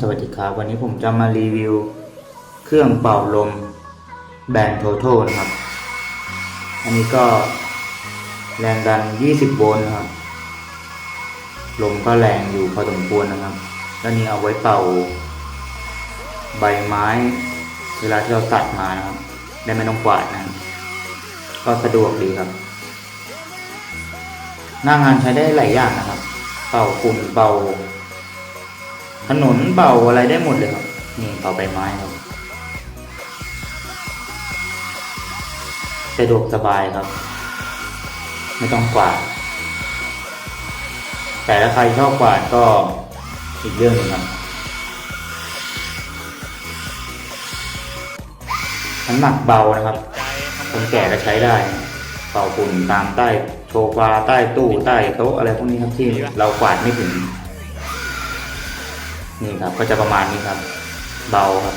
สวัสดีครับ วันนี้ผมจะมารีวิว เครื่องเป่าลมแบรนด์โทโทนะครับ อันนี้ก็แรงดัน 20 โวลต์นะครับ ลมก็แรงอยู่พอสมควรนะครับ แล้วนี่เอาไว้เป่า ใบไม้ เวลาที่เราตัดมานะครับ ได้ไม่ต้องกวาดนะก็สะดวกดีครับ หน้างานใช้ได้หลายอย่างนะครับ เป่าฝุ่นเป่า ถนนเป่าอะไรได้หมดเลยครับ นี่เป่าใบไม้ครับสะดวกสบายครับ ไม่ต้องกวาด แต่ถ้าใครชอบกวาดก็อีกเรื่องหนึงครับน้ำหนักเบานะครับคนแก่ก็ใช้ได้เป่าฝุ่นตามใต้โชว์ฟาใต้ตู้ใต้โต๊ะอะไรพวกนี้ครับที่เรากวาดไม่ถึง นี่ครับก็จะประมาณนี้ครับ เบาครับ